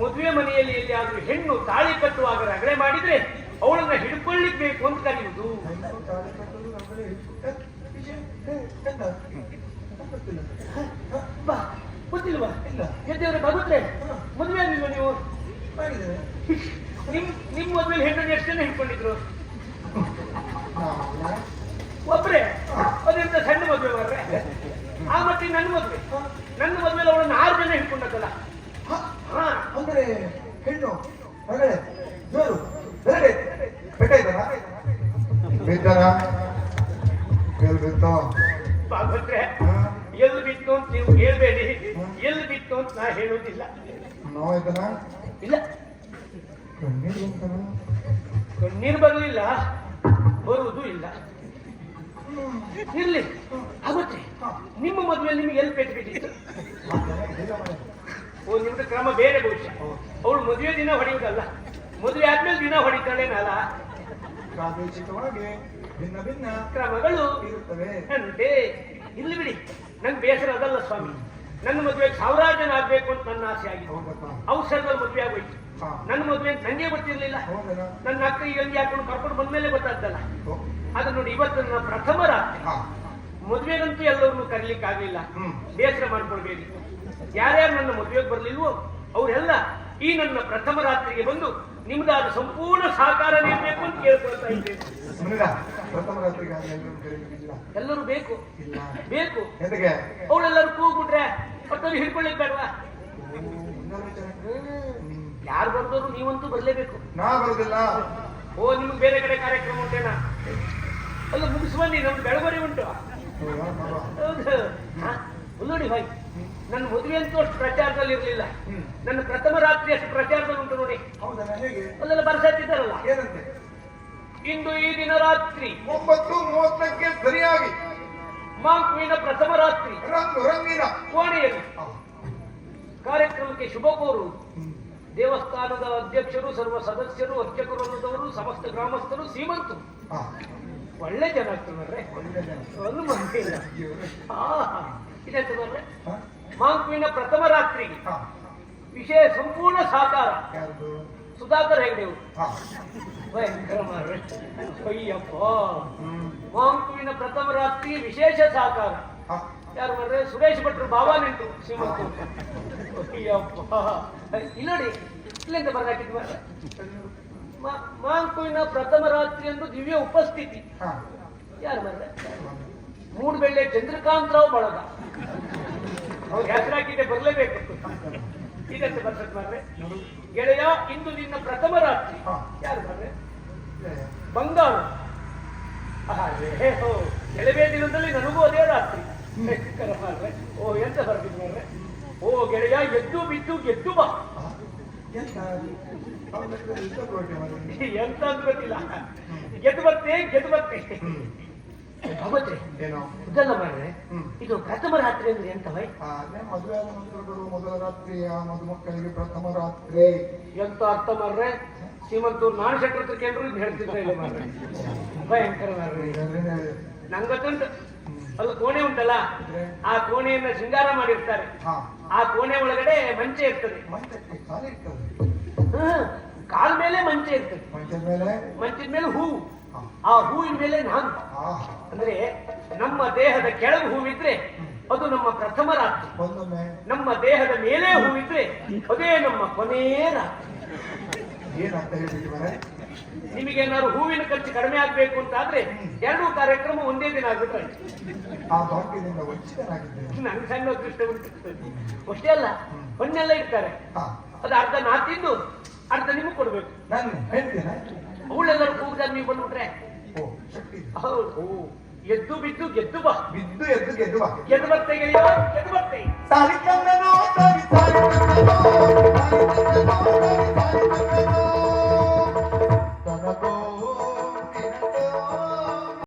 ಮದುವೆ ಮನೆಯಲ್ಲಿ ಎಲ್ಲಿಯಾದ್ರೂ ಹೆಣ್ಣು ತಾಳಿ ಕಟ್ಟುವಾಗ ರಗಳೆ ಮಾಡಿದ್ರೆ ಅವಳನ್ನ ಹಿಡ್ಕೊಳ್ಳಿಕ್ ಬೇಕು ಅಂತ ಕರೆಯುವುದು. ಗೊತ್ತಿಲ್ವಾ? ಇಲ್ಲ. ಬದುಕ್ರೆ ಮದುವೆ ಆಗಿಲ್ವ ನೀವು. ನಿಮ್ ನಿಮ್ ಹೆಣ್ಣು ಹೆಣ್ಣನ್ನು ಎಷ್ಟು ಜನ ಹಿಡ್ಕೊಂಡಿದ್ರು ಒಬ್ರೆ? ಅದರಿಂದ ಸಣ್ಣ ಮದುವೆ ಮಾಡ್ರೆ ಆ ಮತ್ತೆ ನನ್ನ ಮದುವೆ. ನನ್ನ ಮದುವೆಲಿ ಅವಳನ್ನ ಆರು ಜನ ಹಿಡ್ಕೊಂಡದ್ದಲ್ಲ. ಅಂದ್ರೆ ಹೆಣ್ಣು ಹೊರಗಡೆ ಜೋರು ಹೊರಗಡೆ ಬೇಕಾಯ್ತಲ್ಲ ಬಿದ್ದಾರ? ಎಲ್ಲಿ ಬಿತ್ತು? ಭಾಗವತ್ರೆ ಹ? ಎಲ್ಲಿ ಬಿತ್ತು ಅಂತ ನೀವು ಹೇಳ್ಬೇಡಿ. ಎಲ್ಲಿ ಬಿತ್ತು ಅಂತ ನಾ ಹೇಳೋದಿಲ್ಲ ನೋವಾಯ್ತನ ಇಲ್ಲ. ಕಣ್ಣೀರು ಬಂತನ ಕಣ್ಣೀರು ಬರಲಿಲ್ಲ ಬರುವುದು ಇಲ್ಲ. ಇರ್ಲಿ. ಆಗುತ್ತೆ. ನಿಮ್ಮ ಮದುವೆ ನಿಮ್ಗೆ ಎಲ್ಲಿ ಪೆಟ್ಟು ಮನೆ. ಓ ನಿಮ್ದು ಕ್ರಮ ಬೇರೆ ಬಹುಶಃ. ಅವಳು ಮದುವೆ ದಿನ ಹೊಡೆಯುವುದಲ್ಲ. ಮದುವೆ ಆದ್ಮೇಲೆ ದಿನ ಹೊಡಿತಾಳೇನಲ್ಲ ಪ್ರಾದೇಶಿಕವಾಗಿ ಭಿನ್ನ ಭಿನ್ನ ಕ್ರಮಗಳು ಇರುತ್ತವೆ. ಅಂತೆ ಇಲ್ಲಿ ಬಿಡಿ. ನಂಗೆ ಬೇಸರ ಅದಲ್ಲ ಸ್ವಾಮಿ. ನನ್ನ ಮದುವೆಗೆ ಸಾವಿರಾರು ಜನ ಆಗ್ಬೇಕು ಅಂತ ನನ್ನ ಆಸೆ ಆಗಿದೆ ಔಷಧದಲ್ಲಿ ಅವಸರದಲ್ಲಿ ಮದುವೆ ಆಗೋಯ್ತು. ನನ್ನ ಮದುವೆ ನನಗೆ ಗೊತ್ತಿರಲಿಲ್ಲ ನನ್ನ ಅಕ್ಕ ಈ ಅಂಗಿ ಹಾಕೊಂಡು ಕರ್ಕೊಂಡು ಬಂದ್ಮೇಲೆ ಗೊತ್ತಾಗ್ತಲ್ಲ. ಅದು ನೋಡಿ ಇವತ್ತು ನನ್ನ ಪ್ರಥಮ ರಾತ್ರಿ. ಮದುವೆಗಂತೂ ಎಲ್ಲರನ್ನು ಕರೀಲಿಕ್ಕೆ ಆಗಲಿಲ್ಲ. ಬೇಸರ ಮಾಡ್ಕೊಳ್ಬೇಡಿ ಯಾರ್ಯಾರು ನನ್ನ ಮದುವೆಗೆ ಬರ್ಲಿಲ್ವೋ ಅವರೆಲ್ಲ ಈ ನನ್ನ ಪ್ರಥಮ ರಾತ್ರಿಗೆ ಬಂದು ನಿಮ್ದಾದ ಸಂಪೂರ್ಣ ಸಹಕಾರ ನೀಡಬೇಕು ಅಂತ ಕೇಳ್ಕೊಳ್ತಾ ಇದ್ದೇನೆ ಎಲ್ಲರೂ ಬೇಕು. ಇಲ್ಲ. ಬೇಕು. ಅವಳೆಲ್ಲರೂ ಕೂಗ್ಬಿಟ್ರೆ ಒಟ್ಟಲ್ಲಿ ಹಿಡ್ಕೊಳ್ಳಿಕ್ ಬೇಡವಾ. ಯಾರು ಬರ್ದವರು ನೀವಂತೂ ಬರ್ಲೇಬೇಕು. ನಾ ಬರುದಿಲ್ಲ. ಓ ನಿಮ್ಗೆ ಬೇರೆ ಕಡೆ ಕಾರ್ಯಕ್ರಮ ಉಂಟೇನಾ? ಅಲ್ಲ ಮುಗಿಸ್ಬನ್ನಿ ನಮ್ದು ಬೆಳವರಿ ಉಂಟು? ನೋಡಿ ಭಾಯ್ ನನ್ನ ಮದುವೆ ಅಂತೂ ಅಷ್ಟು ಪ್ರಚಾರದಲ್ಲಿ ಇರಲಿಲ್ಲ. ನನ್ನ ಪ್ರಥಮ ರಾತ್ರಿ ಅಷ್ಟು ಪ್ರಚಾರದಲ್ಲಿ ಉಂಟು ನೋಡಿ. ಅಲ್ಲೆಲ್ಲ ಬರ್ಸಾತಿದ್ದಾರಲ್ಲ ಏನಂತೆ? ಇಂದು ಈ ದಿನ ರಾತ್ರಿ ಒಂಬತ್ತು ಮೂವತ್ತಕ್ಕೆ ಸರಿಯಾಗಿ. ಮಾಂಕುವಿನ ಪ್ರಥಮ ರಾತ್ರಿ. ರಂಗಿನ. ಕೋಣೆಯಲ್ಲಿ. ಕಾರ್ಯಕ್ರಮಕ್ಕೆ ಶುಭ ಕೋರು ದೇವಸ್ಥಾನದ ಅಧ್ಯಕ್ಷರು ಸರ್ವ ಸದಸ್ಯರು ಅರ್ಚಕರು ಅನ್ನೋದವರು ಗ್ರಾಮಸ್ಥರು ಸೀಮಂತರು. ಒಳ್ಳೆ ಜನ ಆಗ್ತದೆ. ಒಂದು ಆ, ಮಾಂಕುವಿನ ಪ್ರಥಮ ರಾತ್ರಿ. ವಿಷಯ ಸಂಪೂರ್ಣ ಸಾಕಾರ? ಸುಧಾಕರ್ ಹೆಗ್ಡೆವು ಭಯಂಕರ ಅಯ್ಯಪ್ಪ. ಮಾಂಕುವಿನ ಪ್ರಥಮ ರಾತ್ರಿ ವಿಶೇಷ ಸಾಕಾರ. ಯಾರು ಬರ್ರೆ ಸುರೇಶ್ ಭಟ್ರು ಬಾಬಾ ನಿಂತು ಶ್ರೀಮಂತ ಅಯ್ಯಪ್ಪ. ಇಲ್ಲಿ ನೋಡಿ. ಇಲ್ಲಿಂದ ಬರ್ದಾಕಿದ್ವ ಮಾಂಕುವಿನ ಪ್ರಥಮ ರಾತ್ರಿ ಎಂದು ದಿವ್ಯ ಉಪಸ್ಥಿತಿ. ಯಾರು ಯಾರು ಮೂಡ್ ಬೆಳ್ಳೆ ಚಂದ್ರಕಾಂತ್ ರಾವ್ ಬಳಗ ಹೆಸರಾಕಿದ್ದೆ ಬರಲೇಬೇಕು. ಮಾರ್ರೆ. ನೋಡು. ಗೆಳೆಯ ಇಂದು ನಿನ್ನ ಪ್ರಥಮ ರಾತ್ರಿ. ಯಾರು ಬರ್ರೆ ಬಂಗಾರ ಎಳವೆ ದಿನದಲ್ಲಿ ನನಗೂ ಅದೇ ರಾತ್ರಿ. ಓ ಎಂತ ಬರ್ತಿದ್ ಮಾರ್ರೆ? ಓ ಗೆಳೆಯ ಎದ್ದು ಬಿದ್ದು ಗೆದ್ದು ಬಾ. ಎಂತ? ಗೊತ್ತಿಲ್ಲ ಗೆದ್ದು ಬರ್ತೆ ಗೆದ್ದು ಬರ್ತೆ. ಭಗವತ್ರೆ ಏನೋ ಇದಲ್ಲ ಮಾರ್ರೆ ಇದು ಪ್ರಥಮ ರಾತ್ರಿ ಅಂದ್ರೆ ಎಂತ ವೈ ಆ, ಮದುವೆ ಆದ ಬರುವ ಮೊದಲ ರಾತ್ರಿ ಆ ಮದುಮಕ್ಕಳಿಗೆ ಪ್ರಥಮ ರಾತ್ರಿ ಎಂತ ಅರ್ಥ ಮಾಡ್ರೆ ಶ್ರೀಮಂತರು ನಾನು ಶೆಟ್ರ ಹತ್ರ ಕೇಂದ್ರ ಇದು ಹೇಳ್ತಿದ್ರೆ ಇಲ್ಲ ಮಾಡ್ರೆ ಭಯಂಕರ ಹ್ಮ್. ಅಲ್ಲಿ ಕೋಣೆ ಉಂಟಲ್ಲ ಆ ಕೋಣೆಯನ್ನ ಶೃಂಗಾರ ಮಾಡಿರ್ತಾರೆ ಆ ಕೋಣೆ ಒಳಗಡೆ ಮಂಚೆ ಇರ್ತದೆ ಕಾಲ್ ಮೇಲೆ ಮಂಚೆ ಇರ್ತದೆ. ಮಂಚದ ಮೇಲೆ? ಮಂಚದ ಮೇಲೆ ಆ ಹೂವಿನ ಮೇಲೆ ನಾನು. ಅಂದ್ರೆ ನಮ್ಮ ದೇಹದ ಕೆಳಗೆ ಹೂವಿದ್ರೆ ಅದು ನಮ್ಮ ಪ್ರಥಮ ರಾತ್ರಿ. ನಮ್ಮ ದೇಹದ ಮೇಲೆ ಹೂವಿದ್ರೆ ಅದೇ ನಮ್ಮ ಕೊನೆಯ ರಾತ್ರಿ. ನಿಮಗೇನಾದ್ರು ಹೂವಿನ ಖರ್ಚು ಕಡಿಮೆ ಆಗ್ಬೇಕು ಅಂತ ಆದ್ರೆ ಎರಡೂ ಕಾರ್ಯಕ್ರಮ ಒಂದೇ ದಿನ ಆಗ್ಬಿಟ್ರೆ ಆ ಭಾಗ್ಯದಿಂದ ವಂಚಿತನಾಗಿದ್ದೇನೆ. ನಂಗೆ ಸಣ್ಣ ಅದೃಷ್ಟ ಉಂಟು. ಅಷ್ಟೇ ಅಲ್ಲ ಹೊನ್ನೆಲ್ಲ ಇರ್ತಾರೆ. ಅದು ಅರ್ಧ ನಾ ತಿಂದು ಅರ್ಧ ನಿಮಗೆ ಕೊಡ್ಬೇಕು. ನಾನು ಹೇಳ್ತೇನೆ ಅವಳೆಲ್ಲರೂ ಕೂಗ್ದಾಗ ನೀವು ಬಂದ್ಬಿಟ್ರೆ? ಓ ಶಕ್ತಿ ಹೌದು. ಎದ್ದು ಬಿದ್ದು ಗೆದ್ದು ಬಾ. ಬಿದ್ದು ಎದ್ದು ಗೆದ್ದು ಬಾ. ಗೆದ್ದು ಬರ್ತೆ ಗೆದ್ದು ತಾಳಿ